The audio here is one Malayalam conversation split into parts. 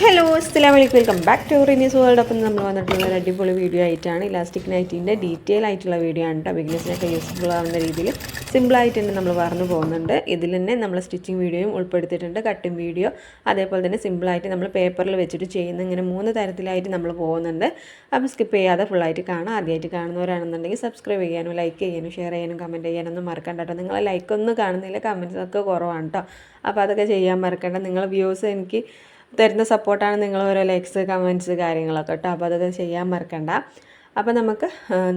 ഹലോ അസ്സലാം വലൈക്കും welcome back to Rinee's world അപ്പം നമ്മൾ വന്നിട്ടുള്ള ഒരു അടിപൊളി വീഡിയോ ആയിട്ടാണ് ഇലാസ്റ്റിക് നൈറ്റിന്റെ ഡീറ്റെയിൽ ആയിട്ടുള്ള വീഡിയോ ആണ് കേട്ടോ ബിഗ്നസിനൊക്കെ യൂസ്ഫുൾ ആവുന്ന രീതിയിൽ സിമ്പിളായിട്ട് തന്നെ നമ്മൾ പറഞ്ഞു പോകുന്നുണ്ട്. ഇതിൽ തന്നെ നമ്മൾ സ്റ്റിച്ചിങ് വീഡിയോയും ഉൾപ്പെടുത്തിയിട്ടുണ്ട്. കട്ടിങ് വീഡിയോ അതേപോലെ തന്നെ സിമ്പിളായിട്ട് നമ്മൾ പേപ്പറിൽ വെച്ചിട്ട് ചെയ്യുന്ന ഇങ്ങനെ മൂന്ന് തരത്തിലായിട്ട് നമ്മൾ പോകുന്നുണ്ട്. അപ്പം സ്കിപ്പ് ചെയ്യാതെ ഫുള്ളായിട്ട് കാണാം. ആദ്യമായിട്ട് കാണുന്നവരാണെന്നുണ്ടെങ്കിൽ സബ്സ്ക്രൈബ് ചെയ്യാനും ലൈക്ക് ചെയ്യാനും ഷെയർ ചെയ്യാനും കമന്റ് ചെയ്യാനൊന്നും മറക്കണ്ട കേട്ടോ നിങ്ങൾ ലൈക്കൊന്നും കാണുന്നില്ല കമന്റ്സൊക്കെ കുറവാണ് കേട്ടോ അപ്പോൾ അതൊക്കെ ചെയ്യാൻ മറക്കണ്ട. നിങ്ങളെ വ്യൂസ് എനിക്ക് തരുന്ന സപ്പോർട്ടാണ് നിങ്ങൾ ഓരോ ലൈക്സ് കമന്റ്സ് കാര്യങ്ങളൊക്കെ കേട്ടോ. അപ്പോൾ അതൊക്കെ ചെയ്യാൻ മറക്കണ്ട. അപ്പോൾ നമുക്ക്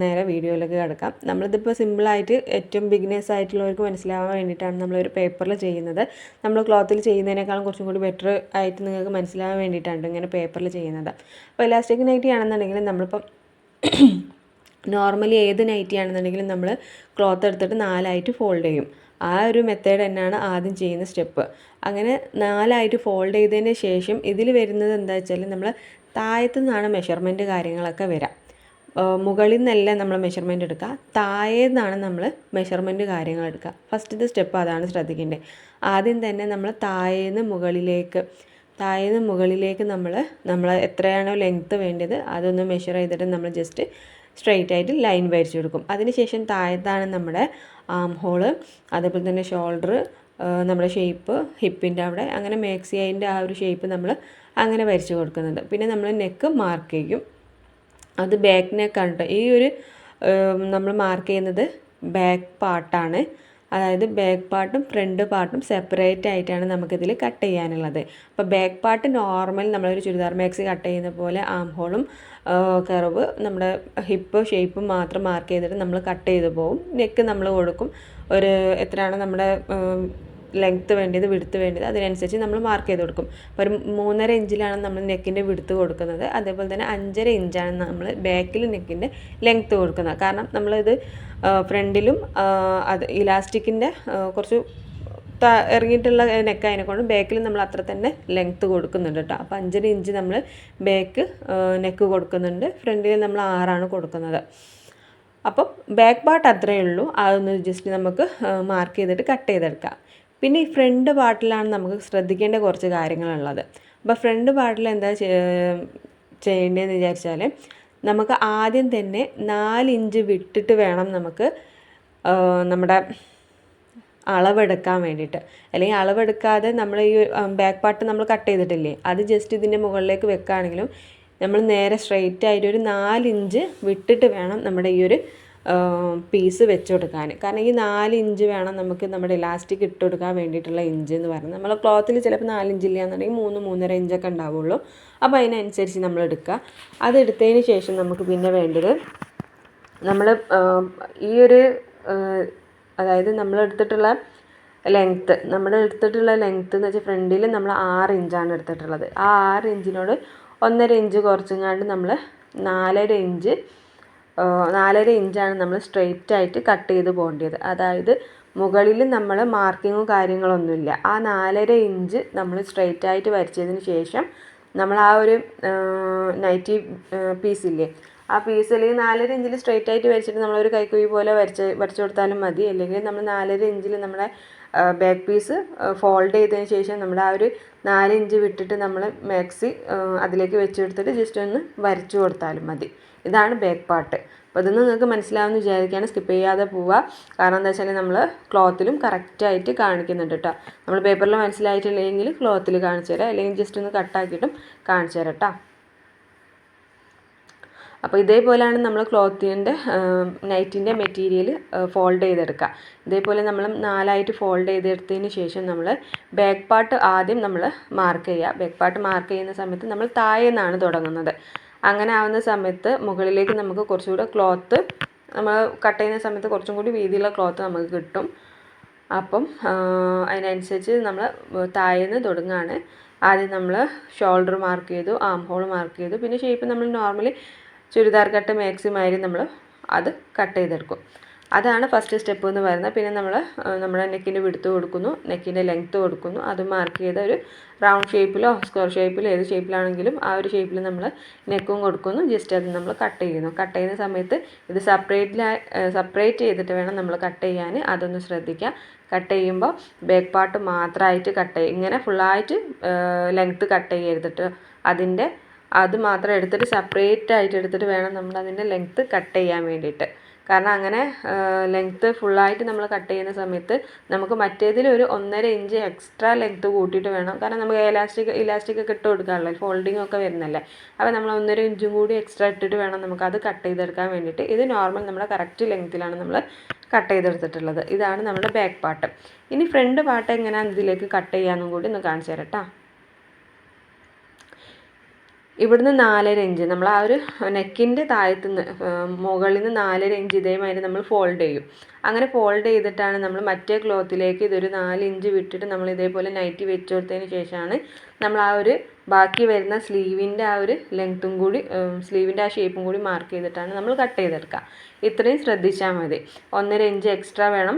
നേരെ വീഡിയോയിലേക്ക് കിടക്കാം. നമ്മളിതിപ്പോൾ സിമ്പിളായിട്ട് ഏറ്റവും ബിഗിനേഴ്സ് ആയിട്ടുള്ളവർക്ക് മനസ്സിലാവാൻ വേണ്ടിയിട്ടാണ് നമ്മളൊരു പേപ്പറിൽ ചെയ്യുന്നത്. നമ്മൾ ക്ലോത്തിൽ ചെയ്യുന്നതിനേക്കാളും കുറച്ചും കൂടി ബെറ്റർ ആയിട്ട് നിങ്ങൾക്ക് മനസ്സിലാവാൻ വേണ്ടിയിട്ടാണ് ഇങ്ങനെ പേപ്പറിൽ ചെയ്യുന്നത്. അപ്പോൾ ഇലാസ്റ്റിക് നൈറ്റി ആണെന്നുണ്ടെങ്കിൽ നമ്മളിപ്പം നോർമലി ഏത് നൈറ്റി ആണെന്നുണ്ടെങ്കിലും നമ്മൾ ക്ലോത്ത് എടുത്തിട്ട് നാലായിട്ട് ഫോൾഡ് ചെയ്യും. ആ ഒരു മെത്തേഡ് തന്നെയാണ് ആദ്യം ചെയ്യുന്ന സ്റ്റെപ്പ് അങ്ങനെ നാലായിട്ട് ഫോൾഡ് ചെയ്തതിന് ശേഷം ഇതിൽ വരുന്നത് എന്താ വെച്ചാൽ നമ്മൾ താഴത്തു നിന്നാണ് മെഷർമെന്റ് കാര്യങ്ങളൊക്കെ വരാം. മുകളിൽ നിന്നല്ല നമ്മൾ മെഷർമെന്റ് എടുക്കുക താഴെ നിന്നാണ് നമ്മൾ മെഷർമെന്റ് കാര്യങ്ങൾ എടുക്കുക ഫസ്റ്റത്തെ സ്റ്റെപ്പ് അതാണ് ശ്രദ്ധിക്കേണ്ടത് ആദ്യം തന്നെ നമ്മൾ താഴേന്ന് മുകളിലേക്ക് താഴേന്ന് മുകളിലേക്ക് നമ്മൾ നമ്മൾ എത്രയാണോ ലെങ്ത്ത് വേണ്ടത് അതൊന്ന് മെഷർ ചെയ്തിട്ട് നമ്മൾ ജസ്റ്റ് സ്ട്രെയിറ്റ് ആയിട്ട് ലൈൻ വരച്ചു കൊടുക്കും. അതിനുശേഷം താഴത്താണ് നമ്മുടെ ആം ഹോൾ അതേപോലെ തന്നെ ഷോൾഡർ നമ്മുടെ ഷേപ്പ് ഹിപ്പിന്റെ അവിടെ അങ്ങനെ മാക്സി അതിന്റെ ആ ഒരു ഷേപ്പ് നമ്മൾ അങ്ങനെ വരച്ചു കൊടുക്കുന്നുണ്ട്. പിന്നെ നമ്മൾ നെക്ക് മാർക്ക് ചെയ്യും. അത് ബാക്ക് നെക്കാണ് കേട്ടോ ഈ ഒരു നമ്മൾ മാർക്ക് ചെയ്യുന്നത് ബാക്ക് പാർട്ടാണ് അതായത് ബാക്ക് പാർട്ടും ഫ്രണ്ട് പാർട്ടും സെപ്പറേറ്റ് ആയിട്ടാണ് നമുക്കിതിൽ കട്ട് ചെയ്യാനുള്ളത്. അപ്പോൾ ബാക്ക് പാർട്ട് നോർമൽ നമ്മളൊരു ചുരിദാർ മാക്സി കട്ട് ചെയ്യുന്ന പോലെ ആം ഹോളും കർവ് നമ്മുടെ ഹിപ്പ് ഷേപ്പ് മാത്രം മാർക്ക് ചെയ്തിട്ട് നമ്മൾ കട്ട് ചെയ്ത് പോകും നെക്ക് നമ്മൾ കൊടുക്കും. ഒരു എത്രയാണ് നമ്മുടെ ലെങ്ത്ത് വേണ്ടത് വിടുത്ത് വേണ്ടത് അതിനനുസരിച്ച് നമ്മൾ മാർക്ക് ചെയ്ത് കൊടുക്കും. അപ്പോൾ ഒരു മൂന്നര ഇഞ്ചിലാണ് നമ്മൾ നെക്കിന്റെ വിടുത്ത് കൊടുക്കുന്നത്. അതേപോലെ തന്നെ അഞ്ചര ഇഞ്ചാണ് നമ്മൾ ബാക്കിൽ നെക്കിന്റെ ലെങ്ത്ത് കൊടുക്കുന്നത്. കാരണം നമ്മളിത് ഫ്രണ്ടിലും അത് ഇലാസ്റ്റിക്കിന്റെ കുറച്ച് ഇറങ്ങിയിട്ടുള്ള നെക്ക് അതിനെക്കൊണ്ട് ബാക്കിൽ നമ്മൾ അത്ര തന്നെ ലെങ്ത്ത് കൊടുക്കുന്നുണ്ട് കേട്ടോ അപ്പോൾ അഞ്ചര ഇഞ്ച് നമ്മൾ ബാക്ക് നെക്ക് കൊടുക്കുന്നുണ്ട്. ഫ്രണ്ടിൽ നമ്മൾ ആറാണ് കൊടുക്കുന്നത്. അപ്പം ബാക്ക് പാർട്ട് അത്രയേ ഉള്ളൂ. അതൊന്ന് ജസ്റ്റ് നമുക്ക് മാർക്ക് ചെയ്തിട്ട് കട്ട് ചെയ്തെടുക്കാം. പിന്നെ ഈ ഫ്രണ്ട് പാർട്ടിലാണ് നമുക്ക് ശ്രദ്ധിക്കേണ്ട കുറച്ച് കാര്യങ്ങളുള്ളത്. അപ്പോൾ ഫ്രണ്ട് പാർട്ടിൽ എന്താ ചെയ്യേണ്ടതെന്ന് വിചാരിച്ചാൽ നമുക്ക് ആദ്യം തന്നെ നാലിഞ്ച് വിട്ടിട്ട് വേണം നമുക്ക് നമ്മുടെ അളവെടുക്കാൻ വേണ്ടിയിട്ട്. അല്ലെങ്കിൽ അളവെടുക്കാതെ നമ്മൾ ഈ ബാക്ക് പാർട്ട് നമ്മൾ കട്ട് ചെയ്തിട്ടില്ലേ? അത് ജസ്റ്റ് ഇതിന്റെ മുകളിലേക്ക് വെക്കുകയാണെങ്കിലും നമ്മൾ നേരെ സ്ട്രെയിറ്റ് ആയിട്ട് ഒരു നാലിഞ്ച് വിട്ടിട്ട് വേണം നമ്മുടെ ഈ ഒരു പീസ് വെച്ച് കൊടുക്കാൻ കാരണം ഈ നാല് ഇഞ്ച് വേണം നമുക്ക് നമ്മുടെ ഇലാസ്റ്റിക് ഇട്ട് കൊടുക്കാൻ വേണ്ടിയിട്ടുള്ള ഇഞ്ച് എന്ന് പറയുന്നത്. നമ്മൾ ക്ലോത്തിൽ ചിലപ്പോൾ നാലിഞ്ച് ഇല്ല എന്നുണ്ടെങ്കിൽ മൂന്ന് മൂന്നര ഇഞ്ചൊക്കെ ഉണ്ടാവുള്ളൂ. അപ്പോൾ അതിനനുസരിച്ച് നമ്മൾ എടുക്കുക. അത് എടുത്തതിന് ശേഷം നമുക്ക് പിന്നെ വേണ്ടത് നമ്മൾ ഈ ഒരു അതായത് നമ്മൾ എടുത്തിട്ടുള്ള ലെങ്ത്ത് നമ്മൾ എടുത്തിട്ടുള്ള ലെങ്ത്ത് എന്ന് വെച്ചാൽ ഫ്രണ്ടിൽ നമ്മൾ ആറ് ഇഞ്ചാണ് എടുത്തിട്ടുള്ളത്. ആ ആറ് ഇഞ്ചിനോട് ഒന്നര ഇഞ്ച് കുറച്ചങ്ങാണ്ട് നമ്മൾ നാലര ഇഞ്ച് നാലര ഇഞ്ചാണ് നമ്മൾ സ്ട്രെയിറ്റ് ആയിട്ട് കട്ട് ചെയ്ത് പോകേണ്ടത്. അതായത് മുകളിൽ നമ്മൾ മാർക്കിങ്ങും കാര്യങ്ങളൊന്നുമില്ല. ആ നാലര ഇഞ്ച് നമ്മൾ സ്ട്രെയിറ്റ് ആയിട്ട് വരച്ചതിന് ശേഷം നമ്മൾ ആ ഒരു നൈറ്റി പീസില്ലേ ആ പീസ് അല്ലെങ്കിൽ നാലര ഇഞ്ചിൽ സ്ട്രെയിറ്റ് ആയിട്ട് വരച്ചിട്ട് നമ്മളൊരു കൈക്കുഴി പോലെ വരച്ച് വരച്ചു കൊടുത്താലും മതി. അല്ലെങ്കിൽ നമ്മൾ നാലര ഇഞ്ചിൽ നമ്മുടെ ബാക്ക് പീസ് ഫോൾഡ് ചെയ്തതിന് ശേഷം നമ്മൾ ആ ഒരു നാല് ഇഞ്ച് വിട്ടിട്ട് നമ്മൾ മാക്സി അതിലേക്ക് വെച്ച് കൊടുത്തിട്ട് ജസ്റ്റ് ഒന്ന് വരച്ചു കൊടുത്താലും മതി. ഇതാണ് ബാക്ക് പാർട്ട് അപ്പോൾ ഇതൊന്നും നിങ്ങൾക്ക് മനസ്സിലാവുമെന്ന് വിചാരിക്കുകയാണ്. സ്കിപ്പ് ചെയ്യാതെ പോവുക. കാരണം എന്താ വെച്ചാൽ നമ്മൾ ക്ലോത്തിലും കറക്റ്റായിട്ട് കാണിക്കുന്നുണ്ട് കേട്ടോ നമ്മൾ പേപ്പറിൽ മനസ്സിലായിട്ടില്ലെങ്കിൽ ക്ലോത്തിൽ കാണിച്ചു തരാം. അല്ലെങ്കിൽ ജസ്റ്റ് ഒന്ന് കട്ടാക്കിയിട്ടും കാണിച്ചു തരാം കേട്ടോ അപ്പോൾ ഇതേപോലെയാണ് നമ്മൾ ക്ലോത്തിന്റെ നൈറ്റിന്റെ മെറ്റീരിയൽ ഫോൾഡ് ചെയ്തെടുക്കുക ഇതേപോലെ നമ്മൾ നാലായിട്ട് ഫോൾഡ് ചെയ്തെടുത്തതിന് ശേഷം നമ്മൾ ബാക്ക് പാർട്ട് ആദ്യം നമ്മൾ മാർക്ക് ചെയ്യുക ബാക്ക് പാർട്ട് മാർക്ക് ചെയ്യുന്ന സമയത്ത് നമ്മൾ താഴെ നിന്നാണ് തുടങ്ങുന്നത്. അങ്ങനെ ആവുന്ന സമയത്ത് മുകളിലേക്ക് നമുക്ക് കുറച്ചുകൂടെ ക്ലോത്ത് നമ്മൾ കട്ട് ചെയ്യുന്ന സമയത്ത് കുറച്ചും കൂടി വീതിയുള്ള ക്ലോത്ത് നമുക്ക് കിട്ടും. അപ്പം അതിനനുസരിച്ച് നമ്മൾ താഴേന്ന് തുടങ്ങുകയാണ് ആദ്യം നമ്മൾ ഷോൾഡർ മാർക്ക് ചെയ്തു ആം ഹോൾ മാർക്ക് ചെയ്തു. പിന്നെ ഷേപ്പ് നമ്മൾ നോർമലി ചുരിദാർ കട്ട് മാക്സിമം നമ്മൾ അത് കട്ട് ചെയ്തെടുക്കും. അതാണ് ഫസ്റ്റ് സ്റ്റെപ്പ് എന്ന് പറയുന്നത്. പിന്നെ നമ്മൾ നമ്മുടെ നെക്കിന്റെ വിടുത്ത് കൊടുക്കുന്നു നെക്കിന്റെ ലെങ്ത്ത് കൊടുക്കുന്നു. അത് മാർക്ക് ചെയ്ത ഒരു റൗണ്ട് ഷേപ്പിലോ സ്ക്വയർ ഷേപ്പിലോ ഏത് ഷേപ്പിലാണെങ്കിലും ആ ഒരു ഷേപ്പിൽ നമ്മൾ നെക്കും കൊടുക്കുന്നു. ജസ്റ്റ് അത് നമ്മൾ കട്ട് ചെയ്യുന്നു. കട്ട് ചെയ്യുന്ന സമയത്ത് ഇത് സെപ്പറേറ്റിൽ സെപ്പറേറ്റ് ചെയ്തിട്ട് വേണം നമ്മൾ കട്ട് ചെയ്യാൻ അതൊന്ന് ശ്രദ്ധിക്കുക കട്ട് ചെയ്യുമ്പോൾ ബാക്ക് പാർട്ട് മാത്രമായിട്ട് കട്ട് ചെയ്യും ഇങ്ങനെ ഫുള്ളായിട്ട് ലെങ്ത്ത് കട്ട് ചെയ്യരുതിട്ട് അതിന്റെ അത് മാത്രം എടുത്തിട്ട് സെപ്പറേറ്റ് ആയിട്ട് എടുത്തിട്ട് വേണം നമ്മൾ അതിന്റെ ലെങ്ത്ത് കട്ട് ചെയ്യാൻ വേണ്ടിയിട്ട്. കാരണം അങ്ങനെ ലെങ്ത്ത് ഫുള്ളായിട്ട് നമ്മൾ കട്ട് ചെയ്യുന്ന സമയത്ത് നമുക്ക് മറ്റേതിൽ ഒരു ഒന്നര ഇഞ്ച് എക്സ്ട്രാ ലെങ്ത്ത് കൂട്ടിയിട്ട് വേണം. കാരണം നമുക്ക് ഇലാസ്റ്റിക് ഇലാസ്റ്റിക് ഒക്കെ ഇട്ട് കൊടുക്കാമല്ലോ ഫോൾഡിംഗ് ഒക്കെ വരുന്നല്ലേ? അപ്പോൾ നമ്മൾ ഒന്നര ഇഞ്ചും കൂടി എക്സ്ട്രാ ഇട്ടിട്ട് വേണം നമുക്ക് അത് കട്ട് ചെയ്തെടുക്കാൻ വേണ്ടിയിട്ട്. ഇത് നോർമൽ നമ്മുടെ കറക്റ്റ് ലെങ്ത്തിലാണ് നമ്മൾ കട്ട് ചെയ്തെടുത്തിട്ടുള്ളത്. ഇതാണ് നമ്മുടെ ബാക്ക് പാർട്ട് ഇനി ഫ്രണ്ട് പാർട്ട് എങ്ങനെയാണ് ഇതിലേക്ക് കട്ട് ചെയ്യാമെന്നും കൂടി ഒന്ന് കാണിച്ചു തരാം ഇവിടുന്ന് നാലര ഇഞ്ച്. നമ്മൾ ആ ഒരു നെക്കിന്റെ താഴത്ത് നിന്ന് മുകളിൽ നിന്ന് നാലര ഇഞ്ച് ഇതേമാതിരി നമ്മൾ ഫോൾഡ് ചെയ്യും. അങ്ങനെ ഫോൾഡ് ചെയ്തിട്ടാണ് നമ്മൾ മറ്റേ ക്ലോത്തിലേക്ക് ഇതൊരു നാല് ഇഞ്ച് വിട്ടിട്ട് നമ്മൾ ഇതേപോലെ നൈറ്റി വെച്ച് കൊടുത്തതിന് ശേഷമാണ് നമ്മൾ ആ ഒരു ബാക്കി വരുന്ന സ്ലീവിന്റെ ആ ഒരു ലെങ്ത്തും കൂടി സ്ലീവിന്റെ ആ ഷേപ്പും കൂടി മാർക്ക് ചെയ്തിട്ടാണ് നമ്മൾ കട്ട് ചെയ്തെടുക്കുക. ഇത്രയും ശ്രദ്ധിച്ചാൽ മതി. ഒന്നര ഇഞ്ച് എക്സ്ട്രാ വേണം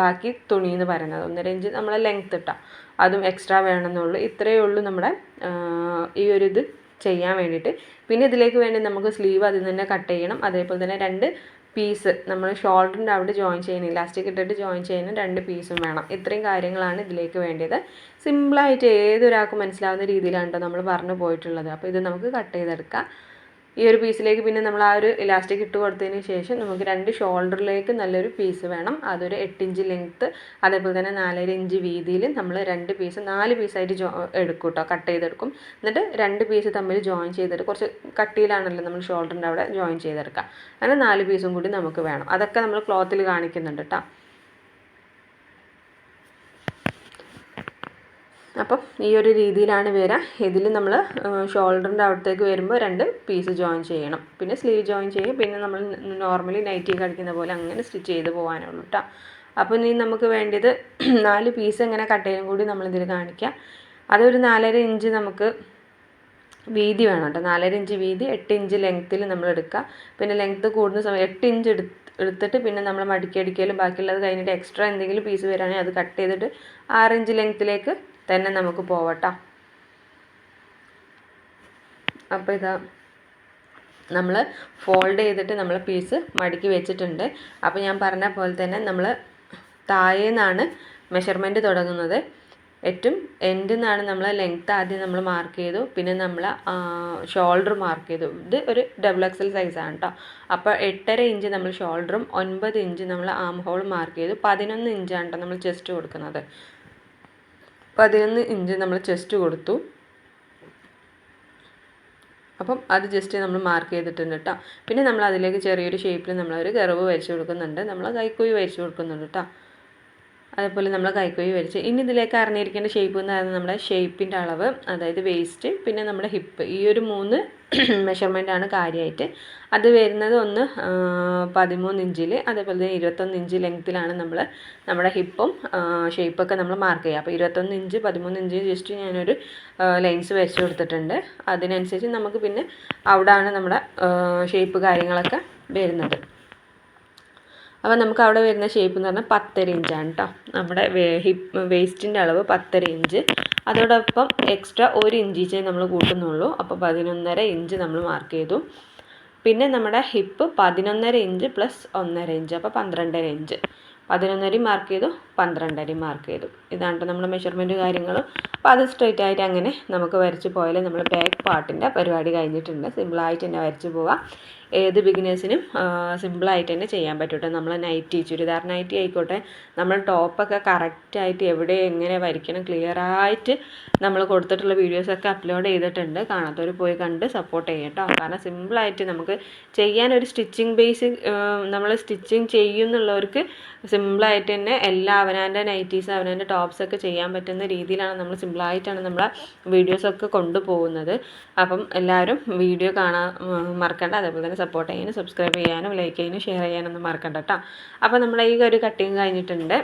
ബാക്കി തുണി എന്ന് പറയുന്നത്. ഒന്നര ഇഞ്ച് നമ്മളെ ലെങ്ത്ത് ഇട്ടാൽ അതും എക്സ്ട്രാ വേണമെന്നുള്ളൂ. ഇത്രയേ ഉള്ളൂ നമ്മുടെ ഈ ഒരു ഇത്. ചെയ്യാൻ വേണ്ടിയിട്ട്. പിന്നെ ഇതിലേക്ക് വേണ്ടി നമുക്ക് സ്ലീവ് അതിൽ തന്നെ കട്ട് ചെയ്യണം. അതേപോലെ തന്നെ രണ്ട് പീസ് നമ്മൾ ഷോൾഡറിന്റെ അവിടെ ജോയിൻ ചെയ്യണം ഇലാസ്റ്റിക് ഇട്ടിട്ട് ജോയിൻ ചെയ്യുന്ന രണ്ട് പീസും വേണം. ഇത്രയും കാര്യങ്ങളാണ് ഇതിലേക്ക് വേണ്ടത് സിമ്പിളായിട്ട് ഏതൊരാൾക്കും മനസ്സിലാവുന്ന രീതിയിലാണ് കേട്ടോ നമ്മൾ പറഞ്ഞു പോയിട്ടുള്ളത്. അപ്പോൾ ഇത് നമുക്ക് കട്ട് ചെയ്തെടുക്കാം. ഈ ഒരു പീസിലേക്ക് പിന്നെ നമ്മൾ ആ ഒരു ഇലാസ്റ്റിക് ഇട്ട് കൊടുത്തതിന് ശേഷം നമുക്ക് രണ്ട് ഷോൾഡറിലേക്ക് നല്ലൊരു പീസ് വേണം. അതൊരു എട്ടിഞ്ച് ലെങ്ത്ത് അതേപോലെ തന്നെ നാലര ഇഞ്ച് വീതിയിൽ നമ്മൾ രണ്ട് പീസ് നാല് പീസായിട്ട് ജോ എടുക്കും കേട്ടോ കട്ട് ചെയ്തെടുക്കും. എന്നിട്ട് രണ്ട് പീസ് തമ്മിൽ ജോയിൻ ചെയ്തിട്ട് കുറച്ച് കട്ടിയിലാണല്ലോ നമ്മൾ ഷോൾഡറിന്റെ അവിടെ ജോയിൻ ചെയ്തെടുക്കുക. അങ്ങനെ നാല് പീസും കൂടി നമുക്ക് വേണം. അതൊക്കെ നമ്മൾ ക്ലോത്തിൽ കാണിക്കുന്നുണ്ട് കേട്ടോ അപ്പം ഈ ഒരു രീതിയിലാണ് വരിക. ഇതിൽ നമ്മൾ ഷോൾഡറിന്റെ അവിടത്തേക്ക് വരുമ്പോൾ രണ്ട് പീസ് ജോയിൻ ചെയ്യണം. പിന്നെ സ്ലീവ് ജോയിൻ ചെയ്യും. പിന്നെ നമ്മൾ നോർമലി നൈറ്റി കളിക്കുന്ന പോലെ അങ്ങനെ സ്റ്റിച്ച് ചെയ്ത് പോകാനുള്ളൂ കേട്ടോ അപ്പോൾ ഇനി നമുക്ക് വേണ്ടത് നാല് പീസ് ഇങ്ങനെ കട്ട് ചെയ്യാൻ കൂടി നമ്മളിതിൽ കാണിക്കാം. അതൊരു നാലര ഇഞ്ച് നമുക്ക് വീതി വേണം കേട്ടോ നാലര ഇഞ്ച് വീതി എട്ട് ഇഞ്ച് ലെങ്ത്തിൽ നമ്മൾ എടുക്കുക. പിന്നെ ലെങ്ത്ത് കൂടുന്ന സമയം എട്ട് ഇഞ്ച് എടുത്ത് എടുത്തിട്ട് പിന്നെ നമ്മൾ മടക്കി അടിക്കലും ബാക്കിയുള്ളത് കഴിഞ്ഞിട്ട് എക്സ്ട്രാ എന്തെങ്കിലും പീസ് വരാണെങ്കിൽ അത് കട്ട് ചെയ്തിട്ട് ആറ് ഇഞ്ച് ലെങ്ത്തിലേക്ക് തന്നെ നമുക്ക് പോവട്ടോ. അപ്പോൾ ഇതാ നമ്മൾ ഫോൾഡ് ചെയ്തിട്ട് നമ്മൾ പീസ് മടക്കി വെച്ചിട്ടുണ്ട്. അപ്പോൾ ഞാൻ പറഞ്ഞ പോലെ തന്നെ നമ്മൾ താഴെ നിന്നാണ് മെഷർമെന്റ് തുടങ്ങുന്നത്. ഏറ്റവും എൻഡിൽ നിന്നാണ് നമ്മൾ ലെങ്ത്ത് ആദ്യം നമ്മൾ മാർക്ക് ചെയ്തു. പിന്നെ നമ്മൾ ഷോൾഡർ മാർക്ക് ചെയ്തു. ഇത് ഒരു ഡബിൾ എക്സൽ സൈസാണ് കേട്ടോ അപ്പോൾ എട്ടര ഇഞ്ച് നമ്മൾ ഷോൾഡറും ഒൻപത് ഇഞ്ച് നമ്മൾ ആം ഹോൾ മാർക്ക് ചെയ്തു. പതിനൊന്ന് ഇഞ്ചാണ് കേട്ടോ നമ്മൾ ചെസ്റ്റ് കൊടുക്കുന്നത്. പതിനൊന്ന് ഇഞ്ച് നമ്മൾ ചെസ്റ്റ് കൊടുത്തു. അപ്പം അത് ജസ്റ്റ് നമ്മൾ മാർക്ക് ചെയ്തിട്ടുണ്ട് കേട്ടോ പിന്നെ നമ്മൾ അതിലേക്ക് ചെറിയൊരു ഷേപ്പിൽ നമ്മളൊരു കർവ് വരച്ച് കൊടുക്കുന്നുണ്ട്. നമ്മൾ കൈക്കുഴി വരച്ച് കൊടുക്കുന്നുണ്ട് കേട്ടോ അതേപോലെ നമ്മൾ കൈക്കോയി വരച്ച് ഇനി ഇതിലേക്ക് അറിഞ്ഞിരിക്കേണ്ട ഷേപ്പ് എന്ന് പറയുന്നത് നമ്മുടെ ഷേപ്പിന്റെ അളവ് അതായത് വേസ്റ്റ് പിന്നെ നമ്മുടെ ഹിപ്പ് ഈ ഒരു മൂന്ന് മെഷർമെന്റാണ് കാര്യമായിട്ട് അത് വരുന്നത് ഒന്ന് പതിമൂന്ന് ഇഞ്ചിൽ അതേപോലെ തന്നെ ഇരുപത്തൊന്ന് ഇഞ്ച് ലെങ്ത്തിലാണ് നമ്മൾ നമ്മുടെ ഹിപ്പും ഷേപ്പൊക്കെ നമ്മൾ മാർക്ക് ചെയ്യുക. അപ്പോൾ ഇരുപത്തൊന്ന് ഇഞ്ച് പതിമൂന്ന് ഇഞ്ച് ജസ്റ്റ് ഞാനൊരു ലൈൻസ് വരച്ച് കൊടുത്തിട്ടുണ്ട്. അതിനനുസരിച്ച് നമുക്ക് പിന്നെ അവിടെയാണ് നമ്മുടെ ഷേപ്പ് കാര്യങ്ങളൊക്കെ വരുന്നത്. അപ്പോൾ നമുക്ക് അവിടെ വരുന്ന ഷേപ്പ് എന്ന് പറഞ്ഞാൽ പത്തര ഇഞ്ചാണ് കേട്ടോ നമ്മുടെ ഹിപ്പ് വേസ്റ്റിന്റെ അളവ് പത്തര ഇഞ്ച് അതോടൊപ്പം എക്സ്ട്രാ ഒരു ഇഞ്ചിച്ചേ നമ്മൾ കൂട്ടുന്നുള്ളൂ. അപ്പോൾ പതിനൊന്നര ഇഞ്ച് നമ്മൾ മാർക്ക് ചെയ്തു. പിന്നെ നമ്മുടെ ഹിപ്പ് പതിനൊന്നര ഇഞ്ച് പ്ലസ് ഒന്നര ഇഞ്ച് അപ്പോൾ പന്ത്രണ്ടര ഇഞ്ച് പതിനൊന്നരയും മാർക്ക് ചെയ്തു പന്ത്രണ്ടരയും മാർക്ക് ചെയ്തു. ഇതാണ് നമ്മുടെ മെഷർമെന്റ് കാര്യങ്ങൾ അപ്പോൾ അത് സ്ട്രെയിറ്റ് ആയിട്ട് അങ്ങനെ നമുക്ക് വരച്ച് പോയാലേ നമ്മൾ ബാക്ക് പാർട്ടിന്റെ പരിപാടി കഴിഞ്ഞിട്ടുണ്ട്. സിമ്പിളായിട്ട് തന്നെ വരച്ച് പോവാം. ഏത് ബിഗിനേഴ്സിനും സിമ്പിളായിട്ട് തന്നെ ചെയ്യാൻ പറ്റും നമ്മൾ നൈറ്റി ചുരിദാർ നൈറ്റി ആയിക്കോട്ടെ നമ്മൾ ടോപ്പൊക്കെ കറക്റ്റായിട്ട് എവിടെ എങ്ങനെ വരയ്ക്കണം ക്ലിയറായിട്ട് നമ്മൾ കൊടുത്തിട്ടുള്ള വീഡിയോസൊക്കെ അപ്ലോഡ് ചെയ്തിട്ടുണ്ട്. കാണാത്തവർ പോയി കണ്ട് സപ്പോർട്ട് ചെയ്യട്ടോ കാരണം സിമ്പിളായിട്ട് നമുക്ക് ചെയ്യാൻ ഒരു സ്റ്റിച്ചിങ് ബേസ് നമ്മൾ സ്റ്റിച്ചിങ് ചെയ്യുന്നുള്ളവർക്ക് സിമ്പിളായിട്ട് തന്നെ എല്ലാ അവനാന്റെ നൈറ്റീസ് അവനാന്റെ ടോപ്സൊക്കെ ചെയ്യാൻ പറ്റുന്ന രീതിയിലാണ് നമ്മൾ സിമ്പിളായിട്ടാണ് നമ്മളെ വീഡിയോസൊക്കെ കൊണ്ടുപോകുന്നത്. അപ്പം എല്ലാവരും വീഡിയോ കാണാൻ മറക്കണ്ട. അതേപോലെ തന്നെ സപ്പോർട്ട് ചെയ്യാനും സബ്സ്ക്രൈബ് ചെയ്യാനും ലൈക്ക് ചെയ്യാനും ഷെയർ ചെയ്യാനൊന്നും മറക്കണ്ട കേട്ടോ അപ്പോൾ നമ്മൾ ഈ ഒരു കട്ടിങ് കഴിഞ്ഞിട്ടുണ്ട്.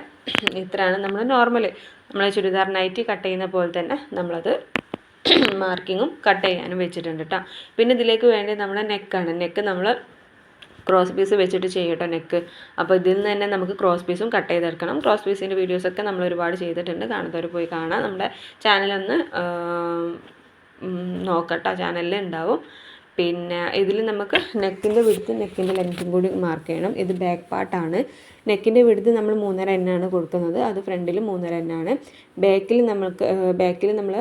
ഇത്രയാണ് നമ്മൾ നോർമൽ നമ്മൾ ചുരിദാർ നൈറ്റി കട്ട് ചെയ്യുന്ന പോലെ തന്നെ നമ്മളത് മാർക്കിങ്ങും കട്ട് ചെയ്യാനും വെച്ചിട്ടുണ്ട് കേട്ടോ പിന്നെ ഇതിലേക്ക് വേണ്ടി നമ്മുടെ നെക്കാണ് നെക്ക് നമ്മൾ ക്രോസ് പീസ് വെച്ചിട്ട് ചെയ്യട്ടോ നെക്ക് അപ്പോൾ ഇതിൽ നിന്ന് തന്നെ നമുക്ക് ക്രോസ് പീസും കട്ട് ചെയ്തെടുക്കണം. ക്രോസ് പീസിന്റെ വീഡിയോസൊക്കെ നമ്മൾ ഒരുപാട് ചെയ്തിട്ടുണ്ട്. കാണാത്തവർ പോയി കാണാം. നമ്മുടെ ചാനലൊന്ന് നോക്കട്ടോ. ചാനലിൽ ഉണ്ടാവും. പിന്നെ ഇതിൽ നമുക്ക് നെക്കിന്റെ വിടുത്ത് നെക്കിന്റെ ലെങ്ത്തും കൂടി മാർക്ക് ചെയ്യണം. ഇത് ബാക്ക് പാർട്ടാണ് നെക്കിന്റെ വിടുത്ത് നമ്മൾ മൂന്നര എണ്ണാണ് കൊടുക്കുന്നത്. അത് ഫ്രണ്ടിൽ മൂന്നര എണ്ണാണ് ബാക്കിൽ നമ്മൾക്ക് ബാക്കിൽ നമ്മൾ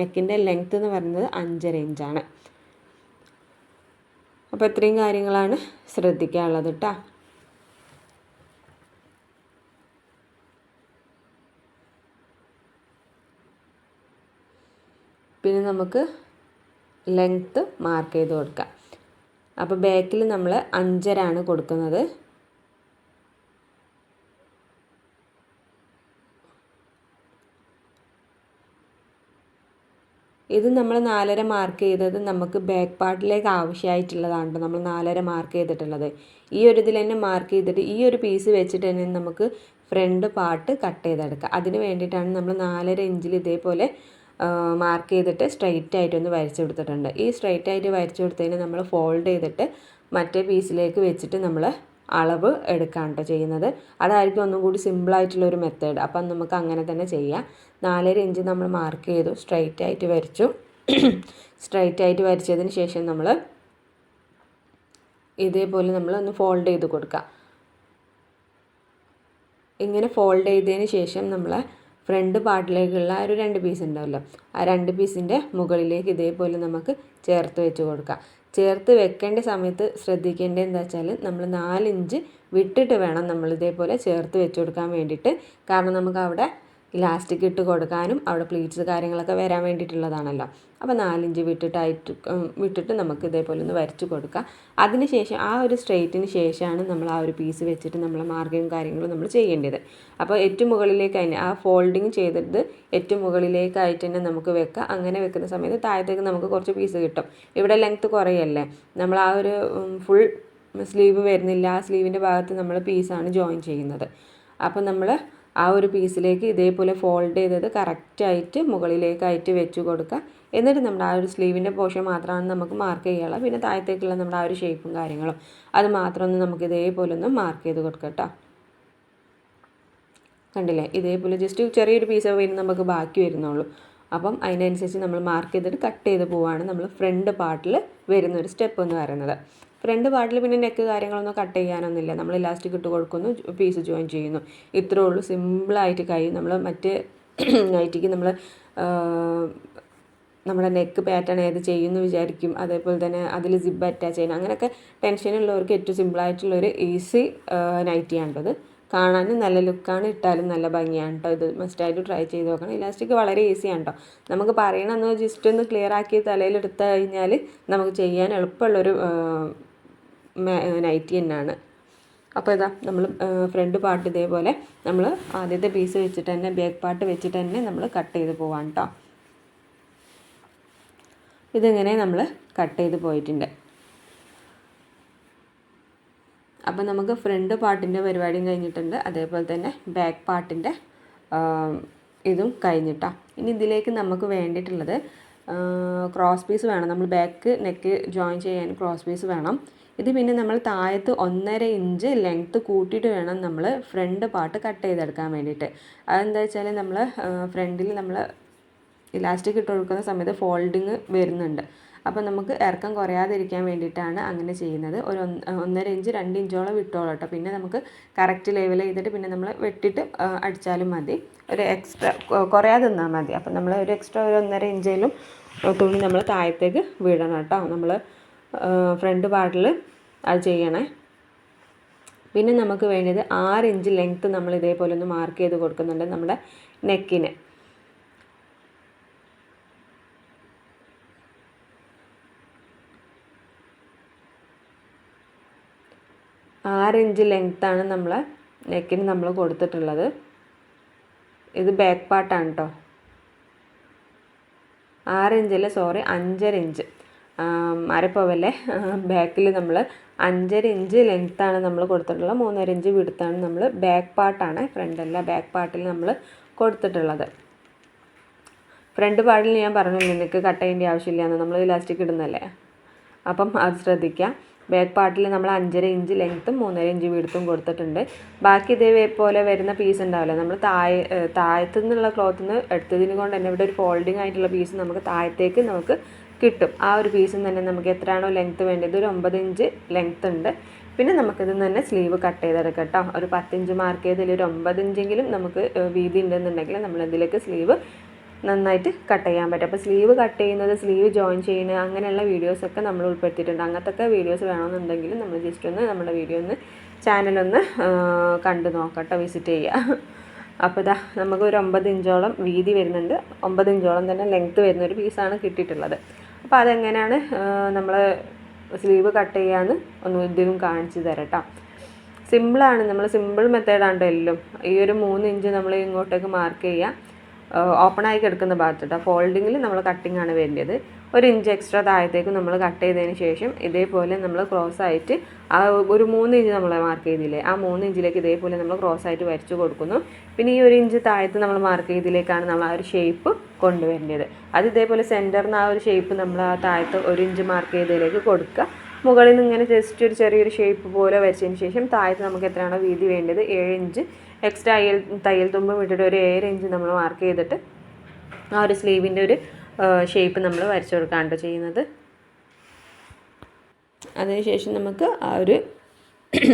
നെക്കിന്റെ ലെങ്ത്ത് എന്ന് പറയുന്നത് അഞ്ചര ഇഞ്ചാണ് അപ്പോൾ ഇത്രയും കാര്യങ്ങളാണ് ശ്രദ്ധിക്കാനുള്ളത് കേട്ടോ പിന്നെ നമുക്ക് ലെങ്ത്ത് മാർക്ക് ചെയ്ത് കൊടുക്കാം. അപ്പോൾ ബാക്കിൽ നമ്മൾ അഞ്ചരാണ് കൊടുക്കുന്നത്. ഇത് നമ്മൾ നാലര മാർക്ക് ചെയ്തത് നമുക്ക് ബാക്ക് പാർട്ടിലേക്ക് ആവശ്യമായിട്ടുള്ളതാണ് നമ്മൾ നാലര മാർക്ക് ചെയ്തിട്ടുള്ളത്. ഈ ഒരു ഇതിൽ തന്നെ മാർക്ക് ചെയ്തിട്ട് ഈ ഒരു പീസ് വെച്ചിട്ട് തന്നെ നമുക്ക് ഫ്രണ്ട് പാർട്ട് കട്ട് ചെയ്തെടുക്കാം. അതിന് വേണ്ടിയിട്ടാണ് നമ്മൾ നാലര ഇഞ്ചിൽ ഇതേപോലെ മാർക്ക് ചെയ്തിട്ട് സ്ട്രൈറ്റ് ആയിട്ടൊന്ന് വരച്ചു കൊടുത്തിട്ടുണ്ട്. ഈ സ്ട്രൈറ്റ് ആയിട്ട് വരച്ചു കൊടുത്തതിന് നമ്മൾ ഫോൾഡ് ചെയ്തിട്ട് മറ്റേ പീസിലേക്ക് വെച്ചിട്ട് നമ്മൾ അളവ് എടുക്കാൻ കേട്ടോ ചെയ്യുന്നത്. അതായിരിക്കും ഒന്നും കൂടി സിമ്പിളായിട്ടുള്ള ഒരു മെത്തേഡ് അപ്പം നമുക്ക് അങ്ങനെ തന്നെ ചെയ്യാം. നാലര ഇഞ്ച് നമ്മൾ മാർക്ക് ചെയ്തു. സ്ട്രൈറ്റ് ആയിട്ട് വരച്ചു. സ്ട്രൈറ്റ് ആയിട്ട് വരച്ചതിന് ശേഷം നമ്മൾ ഇതേപോലെ നമ്മൾ ഒന്ന് ഫോൾഡ് ചെയ്ത് കൊടുക്കുക ഇങ്ങനെ ഫോൾഡ് ചെയ്തതിന് ശേഷം നമ്മൾ ഫ്രണ്ട് പാർട്ടിലേക്കുള്ള ഒരു രണ്ട് പീസ് ഉണ്ടാവില്ല. ആ രണ്ട് പീസിന്റെ മുകളിലേക്ക് ഇതേപോലെ നമുക്ക് ചേർത്ത് വെച്ച് കൊടുക്കാം. ചേർത്ത് വെക്കേണ്ട സമയത്ത് ശ്രദ്ധിക്കേണ്ടത് എന്താ വെച്ചാൽ നമ്മൾ നാലിഞ്ച് വിട്ടിട്ട് വേണം നമ്മൾ ഇതേപോലെ ചേർത്ത് വെച്ച് കൊടുക്കാൻ വേണ്ടിയിട്ട്. കാരണം നമുക്ക് അവിടെ ഇലാസ്റ്റിക് ഇട്ട് കൊടുക്കാനും അവിടെ പ്ലീറ്റ്സ് കാര്യങ്ങളൊക്കെ വരാൻ വേണ്ടിയിട്ടുള്ളതാണല്ലോ. അപ്പോൾ നാലിഞ്ച് വിട്ടിട്ടായിട്ട് വിട്ടിട്ട് നമുക്ക് ഇതേപോലെ ഒന്ന് വരച്ച് കൊടുക്കാം. അതിനുശേഷം ആ ഒരു സ്ട്രെയിറ്റിന് ശേഷമാണ് നമ്മൾ ആ ഒരു പീസ് വെച്ചിട്ട് നമ്മൾ മാർഗവും കാര്യങ്ങളും നമ്മൾ ചെയ്യേണ്ടത്. അപ്പോൾ ഏറ്റവും മുകളിലേക്ക് തന്നെ ആ ഫോൾഡിങ് ചെയ്തിട്ട് ഏറ്റവും മുകളിലേക്കായിട്ട് തന്നെ നമുക്ക് വെക്കാം. അങ്ങനെ വെക്കുന്ന സമയത്ത് താഴത്തേക്ക് നമുക്ക് കുറച്ച് പീസ് കിട്ടും. ഇവിടെ ലെങ്ത്ത് കുറയല്ലേ? നമ്മൾ ആ ഒരു ഫുൾ സ്ലീവ് വരുന്നില്ല. ആ സ്ലീവിന്റെ ഭാഗത്ത് നമ്മൾ പീസാണ് ജോയിൻ ചെയ്യുന്നത്. അപ്പോൾ നമ്മൾ ആ ഒരു പീസിലേക്ക് ഇതേപോലെ ഫോൾഡ് ചെയ്തത് കറക്റ്റായിട്ട് മുകളിലേക്കായിട്ട് വെച്ച് കൊടുക്കുക. എന്നിട്ട് നമ്മുടെ ആ ഒരു സ്ലീവിന്റെ പോർഷൻ മാത്രമാണ് നമുക്ക് മാർക്ക് ചെയ്യാനുള്ളത്. പിന്നെ താഴത്തേക്കുള്ള നമ്മുടെ ആ ഒരു ഷേപ്പും കാര്യങ്ങളും അത് മാത്രം ഒന്ന് നമുക്ക് ഇതേപോലെ ഒന്ന് മാർക്ക് ചെയ്ത് കൊടുക്കാം കേട്ടോ കണ്ടില്ലേ? ഇതേപോലെ ജസ്റ്റ് ചെറിയൊരു പീസ് വരുന്ന നമുക്ക് ബാക്കി വരുന്നുള്ളൂ. അപ്പം അതിനനുസരിച്ച് നമ്മൾ മാർക്ക് ചെയ്തിട്ട് കട്ട് ചെയ്ത് പോവുകയാണ് നമ്മൾ ഫ്രണ്ട് പാർട്ടിൽ വരുന്ന ഒരു സ്റ്റെപ്പ് എന്ന് പറയുന്നത്. ഫ്രണ്ട് പാർട്ടിൽ പിന്നെ നെക്ക് കാര്യങ്ങളൊന്നും കട്ട് ചെയ്യാനൊന്നുമില്ല. നമ്മൾ ഇലാസ്റ്റിക് ഇട്ട് കൊടുക്കുന്നു പീസ് ജോയിൻ ചെയ്യുന്നു. ഇത്രേ ഉള്ളൂ. സിമ്പിളായിട്ട് കഴിയും നമ്മൾ മറ്റേ നൈറ്റിക്ക് നമ്മൾ നമ്മുടെ നെക്ക് പാറ്റേൺ ഏത് ചെയ്യുമെന്ന് വിചാരിക്കും. അതേപോലെ തന്നെ അതിൽ സിബ് അറ്റാച്ച് ചെയ്യണം അങ്ങനെയൊക്കെ ടെൻഷനുള്ളവർക്ക് ഏറ്റവും സിമ്പിളായിട്ടുള്ളൊരു ഈസി നൈറ്റിയാണ് കാണാനും നല്ല ലുക്കാണ് ഇട്ടാലും നല്ല ഭംഗിയാണ് കേട്ടോ ഇത്. മസ്റ്റായിട്ട് ട്രൈ ചെയ്ത് നോക്കണം. ഇലാസ്റ്റിക് വളരെ ഈസിയാണ് കേട്ടോ നമുക്ക് പറയണമെന്ന് ജസ്റ്റ് ഒന്ന് ക്ലിയർ ആക്കി തലയിൽ എടുത്തു കഴിഞ്ഞാൽ നമുക്ക് ചെയ്യാൻ എളുപ്പമുള്ളൊരു നൈറ്റി തന്നെയാണ്. അപ്പോൾ ഇതാ നമ്മൾ ഫ്രണ്ട് പാർട്ട് ഇതേപോലെ നമ്മൾ ആദ്യത്തെ പീസ് വെച്ചിട്ട് തന്നെ ബാക്ക് പാർട്ട് വെച്ചിട്ട് തന്നെ നമ്മൾ കട്ട് ചെയ്ത് പോവാം കേട്ടോ ഇതിങ്ങനെ നമ്മൾ കട്ട് ചെയ്ത് പോയിട്ടുണ്ട്. അപ്പോൾ നമുക്ക് ഫ്രണ്ട് പാർട്ടിന്റെ പരിപാടിയും കഴിഞ്ഞിട്ടുണ്ട്. അതേപോലെ തന്നെ ബാക്ക് പാർട്ടിന്റെ ഇതും കഴിഞ്ഞിട്ടാ. ഇനി ഇതിലേക്ക് നമുക്ക് വേണ്ടിയിട്ടുള്ളത് ക്രോസ് പീസ് വേണം. നമ്മൾ ബാക്ക് നെക്ക് ജോയിൻ ചെയ്യാൻ ക്രോസ് പീസ് വേണം. ഇത് പിന്നെ നമ്മൾ താഴത്ത് ഒന്നര ഇഞ്ച് ലെങ്ത്ത് കൂട്ടിയിട്ട് വേണം നമ്മൾ ഫ്രണ്ട് പാർട്ട് കട്ട് ചെയ്തെടുക്കാൻ വേണ്ടിയിട്ട്. അതെന്താ വെച്ചാൽ നമ്മൾ ഫ്രണ്ടിൽ നമ്മൾ ഇലാസ്റ്റിക് ഇട്ട് കൊടുക്കുന്ന സമയത്ത് ഫോൾഡിങ് വരുന്നുണ്ട്. അപ്പോൾ നമുക്ക് ഇറക്കം കുറയാതിരിക്കാൻ വേണ്ടിയിട്ടാണ് അങ്ങനെ ചെയ്യുന്നത്. ഒരു ഒന്നര ഇഞ്ച് രണ്ട് ഇഞ്ചോളം വിട്ടോളൂ കേട്ടോ. പിന്നെ നമുക്ക് കറക്റ്റ് ലെവൽ ചെയ്തിട്ട് പിന്നെ നമ്മൾ വെട്ടിട്ട് അടിച്ചാലും മതി. ഒരു എക്സ്ട്രാ കുറയാതെ നിന്നാൽ മതി. അപ്പോൾ നമ്മൾ ഒരു എക്സ്ട്രാ ഒരു ഒന്നര ഇഞ്ചേലും തുണി നമ്മൾ താഴത്തേക്ക് വിടണം കേട്ടോ. നമ്മൾ ഫ്രണ്ട് പാർട്ടിൽ അത് ചെയ്യണേ. പിന്നെ നമുക്ക് വേണ്ടത് ആറ് ഇഞ്ച് ലെങ്ത്ത് നമ്മൾ ഇതേപോലെ ഒന്ന് മാർക്ക് ചെയ്ത് കൊടുക്കുന്നുണ്ട് നമ്മുടെ നെക്കിന് ആറ് ഇഞ്ച് ലെങ്ത്താണ് നമ്മൾ നെക്കിന് നമ്മൾ കൊടുത്തിട്ടുള്ളത്. ഇത് ബാക്ക് പാർട്ടാണ് കേട്ടോ ആറ് ഇഞ്ചല്ല സോറി അഞ്ചര ഇഞ്ച് അരപ്പവല്ലേ ബാക്കിൽ നമ്മൾ അഞ്ചര ഇഞ്ച് ലെങ്ത്താണ് നമ്മൾ കൊടുത്തിട്ടുള്ളത്. മൂന്നര ഇഞ്ച് വിടുത്താണ് നമ്മൾ ബാക്ക് പാർട്ടാണ് ഫ്രണ്ടല്ല ബാക്ക് പാർട്ടിൽ നമ്മൾ കൊടുത്തിട്ടുള്ളത്. ഫ്രണ്ട് പാർട്ടിൽ ഞാൻ പറഞ്ഞില്ല നിങ്ങൾക്ക് കട്ട് ചെയ്യേണ്ട ആവശ്യമില്ല എന്ന് നമ്മൾ ഇലാസ്റ്റിക് ഇടുന്നല്ലേ? അപ്പം അത് ശ്രദ്ധിക്കുക ബാക്ക് പാർട്ടിൽ നമ്മൾ അഞ്ചര ഇഞ്ച് ലെങ്ത്തും മൂന്നര ഇഞ്ച് വീടുത്തും കൊടുത്തിട്ടുണ്ട്. ബാക്കി ഇതേപോലെ വരുന്ന പീസ് ഉണ്ടാവില്ല. നമ്മൾ താഴെ താഴത്തു നിന്നുള്ള ക്ലോത്തിൽ നിന്ന് എടുത്തതിന് കൊണ്ട് തന്നെ ഇവിടെ ഒരു ഫോൾഡിങ് ആയിട്ടുള്ള പീസ് നമുക്ക് താഴത്തേക്ക് നമുക്ക് കിട്ടും. ആ ഒരു പീസിൽ തന്നെ നമുക്ക് എത്രയാണോ ലെങ്ത്ത് വേണ്ടത്? ഒരു ഒമ്പത് ഇഞ്ച് ലെങ്ത്ത് ഉണ്ട്. പിന്നെ നമുക്കിത് തന്നെ സ്ലീവ് കട്ട് ചെയ്തെടുക്കാം കേട്ടോ. ഒരു പത്തിഞ്ച് മാർക്ക് ചെയ്തതിൽ ഒരു ഒമ്പത് ഇഞ്ചെങ്കിലും നമുക്ക് വീതി ഉണ്ടെന്നുണ്ടെങ്കിൽ നമ്മൾ ഇതിലേക്ക് സ്ലീവ് നന്നായിട്ട് കട്ട് ചെയ്യാൻ പറ്റും. അപ്പോൾ സ്ലീവ് കട്ട് ചെയ്യുന്നത് സ്ലീവ് ജോയിൻ ചെയ്യുന്നത് അങ്ങനെയുള്ള വീഡിയോസൊക്കെ നമ്മൾ ഉൾപ്പെടുത്തിയിട്ടുണ്ട്. അങ്ങനത്തെ വീഡിയോസ് വേണമെന്നുണ്ടെങ്കിലും നമ്മൾ ജസ്റ്റ് ഒന്ന് നമ്മുടെ വീഡിയോ ഒന്ന് ചാനലൊന്ന് കണ്ടു നോക്കട്ടോ വിസിറ്റ് ചെയ്യുക അപ്പോൾ ഇതാ നമുക്ക് ഒരു ഒമ്പത് ഇഞ്ചോളം വീതി വരുന്നുണ്ട്. ഒമ്പത് ഇഞ്ചോളം തന്നെ ലെങ്ത്ത് വരുന്ന ഒരു പീസാണ് കിട്ടിയിട്ടുള്ളത്. അപ്പോൾ അതെങ്ങനെയാണ് നമ്മൾ സ്ലീവ് കട്ട് ചെയ്യാമെന്ന് ഒന്ന് ഇതിലും കാണിച്ചു തരാം സിമ്പിളാണ് നമ്മൾ സിമ്പിൾ മെത്തേഡാണ് എല്ലാം. ഈ ഒരു മൂന്ന് ഇഞ്ച് നമ്മൾ ഇങ്ങോട്ടേക്ക് മാർക്ക് ചെയ്യുക ഓപ്പൺ ആയി കിടക്കുന്ന ഭാഗത്തോട്ട് ഫോൾഡിങ്ങിൽ നമ്മൾ കട്ടിംഗ് ആണ് വേണ്ടത്. ഒരു ഇഞ്ച് എക്സ്ട്രാ താഴത്തേക്ക് നമ്മൾ കട്ട് ചെയ്തതിന് ശേഷം ഇതേപോലെ നമ്മൾ ക്രോസ് ആയിട്ട് ആ ഒരു മൂന്ന് ഇഞ്ച് നമ്മൾ മാർക്ക് ചെയ്തില്ലേ ആ മൂന്ന് ഇഞ്ചിലേക്ക് ഇതേപോലെ നമ്മൾ ക്രോസ് ആയിട്ട് വരച്ചു കൊടുക്കുന്നു. പിന്നെ ഈ ഒരു ഇഞ്ച് താഴത്ത് നമ്മൾ മാർക്ക് ചെയ്തിലേക്കാണ് നമ്മൾ ആ ഒരു ഷേപ്പ് കൊണ്ടുവരേണ്ടത്. അത് ഇതേപോലെ സെന്ററിൽ നിന്ന് ആ ഒരു ഷേപ്പ് നമ്മൾ ആ താഴത്ത് ഒരു ഇഞ്ച് മാർക്ക് ചെയ്തതിലേക്ക് കൊടുക്കുക. മുകളിൽ നിന്ന് ഇങ്ങനെ ജസ്റ്റ് ഒരു ചെറിയൊരു ഷേപ്പ് പോലെ വരച്ചതിന് ശേഷം താഴത്ത് നമുക്ക് എത്രയാണോ വീതി വേണ്ടത്? ഏഴ് ഇഞ്ച് എക്സ്ട്രാ അയ്യൽ തയ്യൽ തുമ്പ് ഇട്ടിട്ട് ഒരു ഏഴര ഇഞ്ച് നമ്മൾ മാർക്ക് ചെയ്തിട്ട് ആ ഒരു സ്ലീവിന്റെ ഒരു ഷേപ്പ് നമ്മൾ വരച്ചു കൊടുക്കാണ്ട് ചെയ്യുന്നത്. അതിനുശേഷം നമുക്ക് ആ ഒരു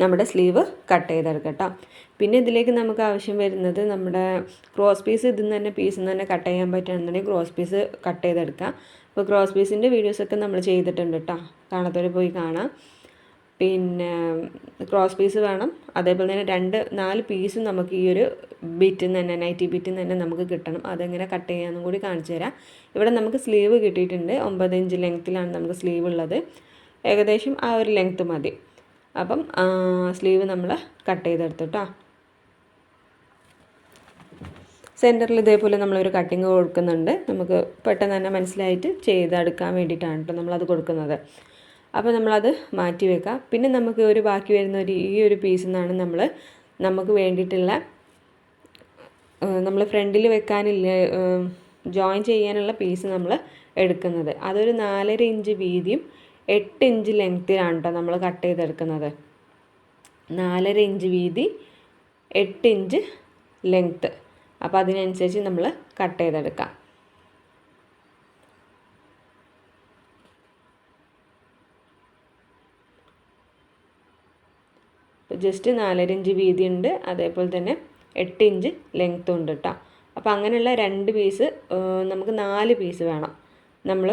നമ്മുടെ സ്ലീവ് കട്ട് ചെയ്തെടുക്കാം പിന്നെ ഇതിലേക്ക് നമുക്ക് ആവശ്യം വരുന്നത് നമ്മുടെ ക്രോസ് പീസ് ഇതിൽ നിന്ന് തന്നെ പീസിൽ നിന്ന് തന്നെ കട്ട് ചെയ്യാൻ പറ്റുകയാണെന്നുണ്ടെങ്കിൽ ക്രോസ് പീസ് കട്ട് ചെയ്തെടുക്കാം. അപ്പോൾ ക്രോസ് പീസിന്റെ വീഡിയോസൊക്കെ നമ്മൾ ചെയ്തിട്ടുണ്ട് കേട്ടോ കാണാത്തവർ പോയി കാണാം. പിന്നെ ക്രോസ് പീസ് വേണം. അതേപോലെ തന്നെ രണ്ട് നാല് പീസും നമുക്ക് ഈ ഒരു ബിറ്റിൽ നിന്ന് തന്നെ നൈറ്റി ബിറ്റിൽ നിന്ന് തന്നെ നമുക്ക് കിട്ടണം. അതെങ്ങനെ കട്ട് ചെയ്യാമെന്നും കൂടി കാണിച്ചു തരാം. ഇവിടെ നമുക്ക് സ്ലീവ് കിട്ടിയിട്ടുണ്ട്. ഒമ്പത് ഇഞ്ച് ലെങ്ത്തിലാണ് നമുക്ക് സ്ലീവ് ഉള്ളത്. ഏകദേശം ആ ഒരു ലെങ്ത്ത് മതി. അപ്പം സ്ലീവ് നമ്മൾ കട്ട് ചെയ്തെടുത്തു സെന്ററിൽ ഇതേപോലെ നമ്മളൊരു കട്ടിങ് കൊടുക്കുന്നുണ്ട്. നമുക്ക് പെട്ടെന്ന് തന്നെ മനസ്സിലായിട്ട് ചെയ്തെടുക്കാൻ വേണ്ടിയിട്ടാണ് കേട്ടോ നമ്മളത് കൊടുക്കുന്നത്. അപ്പോൾ നമ്മളത് മാറ്റി വെക്കാം. പിന്നെ നമുക്ക് ഒരു ബാക്കി വരുന്ന ഒരു ഈ ഒരു പീസിൽ നിന്നാണ് നമ്മൾ നമുക്ക് വേണ്ടിയിട്ടുള്ള നമ്മൾ ഫ്രണ്ടിൽ വെക്കാനില്ല ജോയിൻ ചെയ്യാനുള്ള പീസ് നമ്മൾ എടുക്കുന്നത്. അതൊരു നാലര ഇഞ്ച് വീതിയും എട്ട് ഇഞ്ച് ലെങ്ത്തിലാണ് കേട്ടോ നമ്മൾ കട്ട് ചെയ്തെടുക്കുന്നത്. നാലര ഇഞ്ച് വീതി എട്ട് ഇഞ്ച് ലെങ്ത്ത് അപ്പോൾ അതിനനുസരിച്ച് നമ്മൾ കട്ട് ചെയ്തെടുക്കാം. ജസ്റ്റ് നാലര ഇഞ്ച് ഉണ്ട് അതേപോലെ തന്നെ എട്ട് ഇഞ്ച് ലെങ്ത്തും ഉണ്ട് കേട്ടോ അപ്പോൾ അങ്ങനെയുള്ള രണ്ട് പീസ് നമുക്ക് നാല് പീസ് വേണം. നമ്മൾ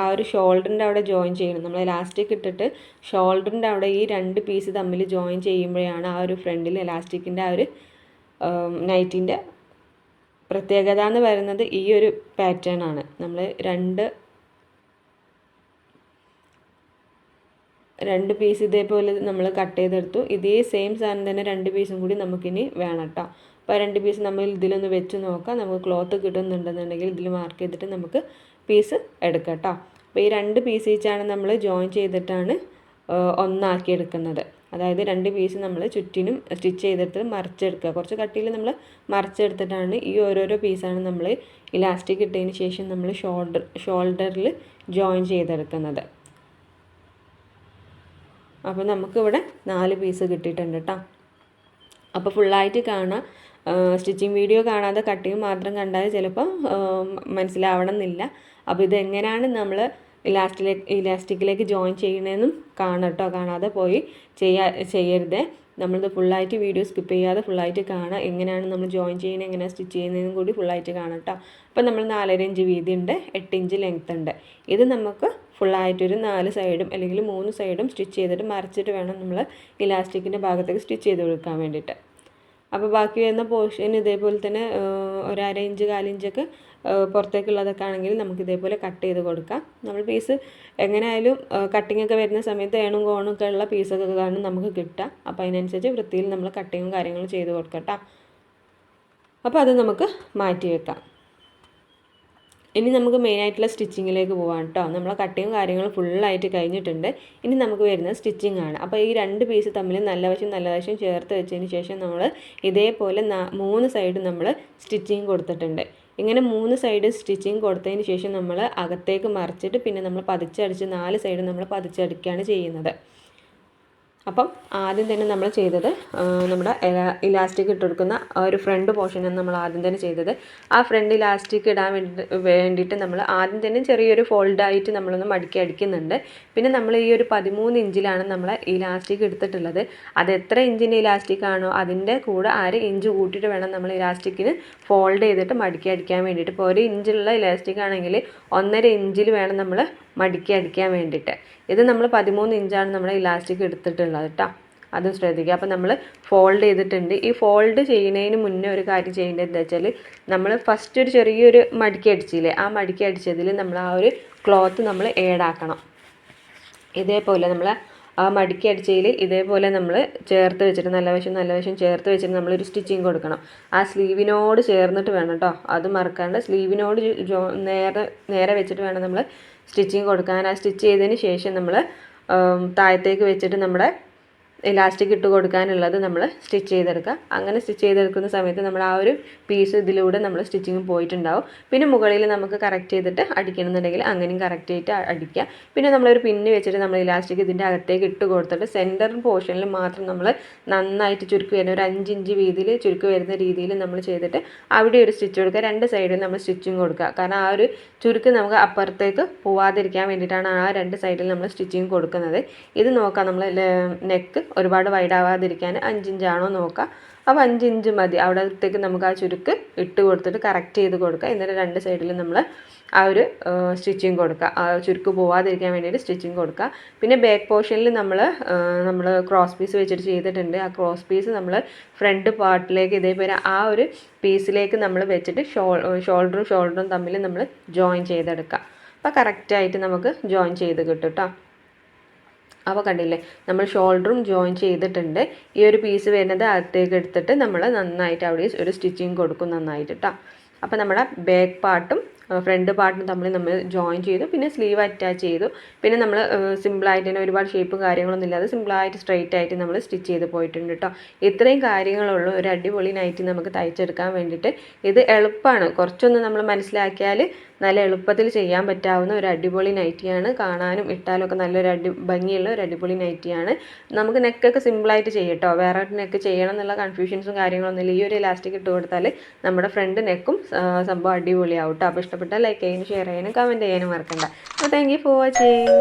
ആ ഒരു ഷോൾഡറിന്റെ അവിടെ ജോയിൻ ചെയ്യണം. നമ്മൾ ഇലാസ്റ്റിക് ഇട്ടിട്ട് ഷോൾഡറിന്റെ അവിടെ ഈ രണ്ട് പീസ് തമ്മിൽ ജോയിൻ ചെയ്യുമ്പോഴാണ് ആ ഒരു ഫ്രണ്ടിൽ ഇലാസ്റ്റിക്കിന്റെ ആ ഒരു നൈറ്റിന്റെ പ്രത്യേകത എന്ന് പറയുന്നത് ഈ ഒരു പാറ്റേൺ ആണ്. നമ്മൾ രണ്ട് രണ്ട് പീസ് ഇതേപോലെ നമ്മൾ കട്ട് ചെയ്തെടുത്തു. ഇതേ സെയിം സാധനം തന്നെ രണ്ട് പീസും കൂടി നമുക്കിനി വേണം കേട്ടോ അപ്പോൾ രണ്ട് പീസ് നമ്മൾ ഇതിലൊന്ന് വെച്ച് നോക്കാം. നമുക്ക് ക്ലോത്ത് കിട്ടുന്നുണ്ടെന്നുണ്ടെങ്കിൽ ഇതിൽ മാർക്ക് ചെയ്തിട്ട് നമുക്ക് പീസ് എടുക്കാം കേട്ടോ അപ്പോൾ ഈ രണ്ട് പീസ് ഈച്ചാണ് നമ്മൾ ജോയിൻ ചെയ്തിട്ടാണ് ഒന്നാക്കി എടുക്കുന്നത്. അതായത് രണ്ട് പീസ് നമ്മൾ ചുറ്റിനും സ്റ്റിച്ച് ചെയ്തിട്ട് മറിച്ചെടുക്കുക. കുറച്ച് കട്ടിയിൽ നമ്മൾ മറിച്ചെടുത്തിട്ടാണ് ഈ ഓരോരോ പീസാണ് നമ്മൾ ഇലാസ്റ്റിക് ഇട്ടതിന് ശേഷം നമ്മൾ ഷോൾഡർ ഷോൾഡറിൽ ജോയിൻ ചെയ്തെടുക്കുന്നത്. അപ്പോൾ നമുക്കിവിടെ നാല് പീസ് കിട്ടിയിട്ടുണ്ട് കേട്ടോ അപ്പോൾ ഫുള്ളായിട്ട് കാണാം. സ്റ്റിച്ചിങ് വീഡിയോ കാണാതെ കട്ടിങ് മാത്രം കണ്ടാൽ ചിലപ്പോൾ മനസ്സിലാവണം എന്നില്ല അപ്പോൾ ഇതെങ്ങനെയാണ് നമ്മൾ ഇലാസ്റ്റിലേക്ക് ഇലാസ്റ്റിക്കിലേക്ക് ജോയിൻ ചെയ്യണമെന്നും കാണാം കേട്ടോ കാണാതെ പോയി ചെയ്യാ ചെയ്യരുത്. നമ്മളിത് ഫുള്ളായിട്ട് വീഡിയോ സ്കിപ്പ് ചെയ്യാതെ ഫുള്ളായിട്ട് കാണാം. എങ്ങനെയാണ് നമ്മൾ ജോയിൻ ചെയ്യുന്നത് എങ്ങനെയാണ് സ്റ്റിച്ച് ചെയ്യുന്നതെന്നും കൂടി ഫുള്ളായിട്ട് കാണാം കേട്ടോ അപ്പോൾ നമ്മൾ നാലര ഇഞ്ച് വീതി ഉണ്ട് എട്ട് ഇഞ്ച് ലെങ്ത് ഉണ്ട്. ഇത് നമുക്ക് ഫുള്ളായിട്ടൊരു നാല് സൈഡും അല്ലെങ്കിൽ മൂന്ന് സൈഡും സ്റ്റിച്ച് ചെയ്തിട്ട് മറിച്ചിട്ട് വേണം നമ്മൾ ഇലാസ്റ്റിക്കിന്റെ ഭാഗത്തേക്ക് സ്റ്റിച്ച് ചെയ്ത് കൊടുക്കാൻ വേണ്ടിയിട്ട്. അപ്പോൾ ബാക്കി വരുന്ന പോർഷൻ ഇതേപോലെ തന്നെ ഒരു അര ഇഞ്ച് കാലിഞ്ചൊക്കെ പുറത്തേക്കുള്ളതൊക്കെ ആണെങ്കിൽ നമുക്ക് ഇതേപോലെ കട്ട് ചെയ്ത് കൊടുക്കാം. നമ്മൾ പീസ് എങ്ങനെയായാലും കട്ടിംഗ് ഒക്കെ വരുന്ന സമയത്ത് ഏണും കോണും ഒക്കെ ഉള്ള പീസൊക്കെ കാണും നമുക്ക് കിട്ടുക അപ്പോൾ അതിനനുസരിച്ച് വൃത്തിയിൽ നമ്മൾ കട്ടിങ്ങും കാര്യങ്ങളും ചെയ്ത് കൊടുക്കട്ടോ അപ്പോൾ അത് നമുക്ക് മാറ്റി വെക്കാം. ഇനി നമുക്ക് മെയിനായിട്ടുള്ള സ്റ്റിച്ചിങ്ങിലേക്ക് പോകാം കേട്ടോ നമ്മളെ കട്ടിങ്ങും കാര്യങ്ങളും ഫുള്ളായിട്ട് കഴിഞ്ഞിട്ടുണ്ട്. ഇനി നമുക്ക് വരുന്നത് സ്റ്റിച്ചിങ് ആണ്. അപ്പോൾ ഈ രണ്ട് പീസ് തമ്മിൽ നല്ല വശം നല്ല വശം ചേർത്ത് വെച്ചതിന് ശേഷം നമ്മൾ ഇതേപോലെ മൂന്ന് സൈഡ് നമ്മൾ സ്റ്റിച്ചിങ് കൊടുത്തിട്ടുണ്ട്. ഇങ്ങനെ മൂന്ന് സൈഡ് സ്റ്റിച്ചിങ് കൊടുത്തതിന് ശേഷം നമ്മൾ അകത്തേക്ക് മറിച്ചിട്ട് പിന്നെ നമ്മൾ പതിച്ചടിച്ച് നാല് സൈഡ് നമ്മൾ പതിച്ചടിക്കുകയാണ് ചെയ്യുന്നത്. അപ്പം ആദ്യം തന്നെ നമ്മൾ ചെയ്തത് നമ്മുടെ ഇലാസ്റ്റിക് ഇട്ടെടുക്കുന്ന ഒരു ഫ്രണ്ട് പോർഷനാണ് നമ്മൾ ആദ്യം തന്നെ ചെയ്തത്. ആ ഫ്രണ്ട് ഇലാസ്റ്റിക് ഇടാൻ വേണ്ടി വേണ്ടിയിട്ട് നമ്മൾ ആദ്യം തന്നെ ചെറിയൊരു ഫോൾഡായിട്ട് നമ്മളൊന്ന് മടക്കി അടിക്കുന്നുണ്ട്. പിന്നെ നമ്മൾ ഈ ഒരു പതിമൂന്ന് ഇഞ്ചിലാണ് നമ്മൾ ഇലാസ്റ്റിക് എടുത്തിട്ടുള്ളത്. അത് എത്ര ഇഞ്ചിന്റെ ഇലാസ്റ്റിക് ആണോ അതിന്റെ കൂടെ അര ഇഞ്ച് കൂട്ടിയിട്ട് വേണം നമ്മൾ ഇലാസ്റ്റിക്കിന് ഫോൾഡ് ചെയ്തിട്ട് മടക്കി അടിക്കാൻ വേണ്ടിയിട്ട്. ഇപ്പോൾ ഒരു ഇഞ്ചുള്ള ഇലാസ്റ്റിക് ആണെങ്കിൽ ഒന്നര ഇഞ്ചിൽ വേണം നമ്മൾ മടക്കി അടിക്കാൻ വേണ്ടിയിട്ട്. ഇത് നമ്മൾ പതിമൂന്ന് ഇഞ്ചാണ് നമ്മൾ ഇലാസ്റ്റിക് എടുത്തിട്ടുള്ളത് കേട്ടോ അതും ശ്രദ്ധിക്കുക. അപ്പോൾ നമ്മൾ ഫോൾഡ് ചെയ്തിട്ടുണ്ട്. ഈ ഫോൾഡ് ചെയ്യുന്നതിന് മുന്നേ ഒരു കാര്യം ചെയ്യേണ്ടത് എന്താ വെച്ചാൽ നമ്മൾ ഫസ്റ്റ് ഒരു ചെറിയൊരു മടക്കി അടിച്ചില്ലേ? ആ മടക്കി അടിച്ചതിൽ നമ്മൾ ആ ഒരു ക്ലോത്ത് നമ്മൾ ഏഡാക്കണം ഇതേപോലെ നമ്മൾ ആ മടക്കി അടിച്ചതിൽ ഇതേപോലെ നമ്മൾ ചേർത്ത് വെച്ചിട്ട് നല്ല വശം നല്ല വശം ചേർത്ത് വെച്ചിട്ട് നമ്മളൊരു സ്റ്റിച്ചിങ് കൊടുക്കണം. ആ സ്ലീവിനോട് ചേർന്നിട്ട് വേണം കേട്ടോ അത് മറക്കാണ്ട് സ്ലീവിനോട് നേരെ നേരെ വെച്ചിട്ട് വേണം നമ്മൾ സ്റ്റിച്ചിങ് കൊടുക്കാൻ. ആ സ്റ്റിച്ച് ചെയ്തതിന് ശേഷം നമ്മൾ താഴത്തേക്ക് വെച്ചിട്ട് നമ്മുടെ ഇലാസ്റ്റിക് ഇട്ട് കൊടുക്കാനുള്ളത് നമ്മൾ സ്റ്റിച്ച് ചെയ്തെടുക്കുക. അങ്ങനെ സ്റ്റിച്ച് ചെയ്തെടുക്കുന്ന സമയത്ത് നമ്മൾ ആ ഒരു പീസ് ഇതിലൂടെ നമ്മൾ സ്റ്റിച്ചിങ് പോയിട്ടുണ്ടാവും. പിന്നെ മുകളിൽ നമുക്ക് കറക്റ്റ് ചെയ്തിട്ട് അടിക്കണമെന്നുണ്ടെങ്കിൽ അങ്ങനെയും കറക്റ്റ് ചെയ്തിട്ട് അടിക്കുക. പിന്നെ നമ്മളൊരു പിന്ന് വെച്ചിട്ട് നമ്മൾ ഇലാസ്റ്റിക് ഇതിന്റെ അകത്തേക്ക് ഇട്ട് കൊടുത്തിട്ട് സെന്റർ പോർഷനിൽ മാത്രം നമ്മൾ നന്നായിട്ട് ചുരുക്കി വരുന്ന ഒരു അഞ്ച് ഇഞ്ച് വീതിയിൽ ചുരുക്കി വരുന്ന രീതിയിൽ നമ്മൾ ചെയ്തിട്ട് അവിടെ ഒരു സ്റ്റിച്ച് കൊടുക്കുക. രണ്ട് സൈഡിൽ നമ്മൾ സ്റ്റിച്ചിങ് കൊടുക്കുക. കാരണം ആ ഒരു ചുരുക്ക് നമുക്ക് അപ്പുറത്തേക്ക് പോവാതിരിക്കാൻ വേണ്ടിയിട്ടാണ് ആ രണ്ട് സൈഡിൽ നമ്മൾ സ്റ്റിച്ചിങ് കൊടുക്കുന്നത്. ഇത് നോക്കാം നമ്മൾ നെക്ക് ഒരുപാട് വൈഡാവാതിരിക്കാൻ അഞ്ചിഞ്ചാണോ നോക്കുക അപ്പോൾ അഞ്ചിഞ്ച് മതി. അവിടത്തേക്ക് നമുക്ക് ആ ചുരുക്ക് ഇട്ട് കൊടുത്തിട്ട് കറക്റ്റ് ചെയ്ത് കൊടുക്കുക എന്നിട്ട് രണ്ട് സൈഡിലും നമ്മൾ ആ ഒരു സ്റ്റിച്ചിങ് കൊടുക്കുക ആ ചുരുക്ക് പോവാതിരിക്കാൻ വേണ്ടിയിട്ട് സ്റ്റിച്ചിങ് കൊടുക്കുക പിന്നെ ബാക്ക് പോർഷനിൽ നമ്മൾ നമ്മൾ ക്രോസ് പീസ് വെച്ചിട്ട് ചെയ്തിട്ടുണ്ട്. ആ ക്രോസ് പീസ് നമ്മൾ ഫ്രണ്ട് പാർട്ടിലേക്ക് ഇതേപോലെ ആ ഒരു പീസിലേക്ക് നമ്മൾ വെച്ചിട്ട് ഷോൾ ഷോൾഡറും ഷോൾഡറും തമ്മിൽ നമ്മൾ ജോയിൻ ചെയ്തെടുക്കുക അപ്പോൾ കറക്റ്റായിട്ട് നമുക്ക് ജോയിൻ ചെയ്ത് കിട്ടും കേട്ടോ അപ്പോൾ കണ്ടില്ലേ? നമ്മൾ ഷോൾഡറും ജോയിൻ ചെയ്തിട്ടുണ്ട്. ഈ ഒരു പീസ് വരുന്നത് അകത്തേക്ക് എടുത്തിട്ട് നമ്മൾ നന്നായിട്ട് അവിടെ ഒരു സ്റ്റിച്ചിങ് കൊടുക്കും നന്നായിട്ട് കേട്ടോ അപ്പോൾ നമ്മുടെ ബാക്ക് പാർട്ടും ഫ്രണ്ട് പാർട്ടും തമ്മിൽ നമ്മൾ ജോയിൻ ചെയ്തു. പിന്നെ സ്ലീവ് അറ്റാച്ച് ചെയ്തു. പിന്നെ നമ്മൾ സിമ്പിളായിട്ട് തന്നെ ഒരുപാട് ഷേപ്പും കാര്യങ്ങളൊന്നും ഇല്ലാതെ സിമ്പിളായിട്ട് സ്ട്രെയിറ്റ് ആയിട്ട് നമ്മൾ സ്റ്റിച്ച് ചെയ്ത് പോയിട്ടുണ്ട് കേട്ടോ ഇത്രയും കാര്യങ്ങളുള്ളൂ. ഒരു അടിപൊളി നൈറ്റി നമുക്ക് തയ്ച്ചെടുക്കാൻ വേണ്ടിയിട്ട്. ഇത് എളുപ്പമാണ് കുറച്ചൊന്ന് നമ്മൾ മനസ്സിലാക്കിയാൽ നല്ല എളുപ്പത്തിൽ ചെയ്യാൻ പറ്റാവുന്ന ഒരു അടിപൊളി നൈറ്റിയാണ് കാണാനും ഇട്ടാലൊക്കെ നല്ലൊരു അടി ഭംഗിയുള്ള ഒരു അടിപൊളി നൈറ്റിയാണ് നമുക്ക് നെക്കൊക്കെ സിമ്പിളായിട്ട് ചെയ്യട്ടോ. വേറെ നെക്ക് ചെയ്യണം എന്നുള്ള കൺഫ്യൂഷൻസും കാര്യങ്ങളൊന്നും ഇല്ല. ഈ ഒരു ഇലാസ്റ്റിക് ഇട്ട് കൊടുത്താൽ നമ്മുടെ ഫ്രണ്ട് നെക്കും സംഭവം അടിപൊളിയാവും കേട്ടോ അപ്പോൾ ഇഷ്ടപ്പെട്ടാൽ ലൈക്ക് ചെയ്യാനും ഷെയർ ചെയ്യാനും കമന്റ് ചെയ്യാനും മറക്കണ്ട. അപ്പോൾ താങ്ക് യു ഫോർ വാച്ചിങ്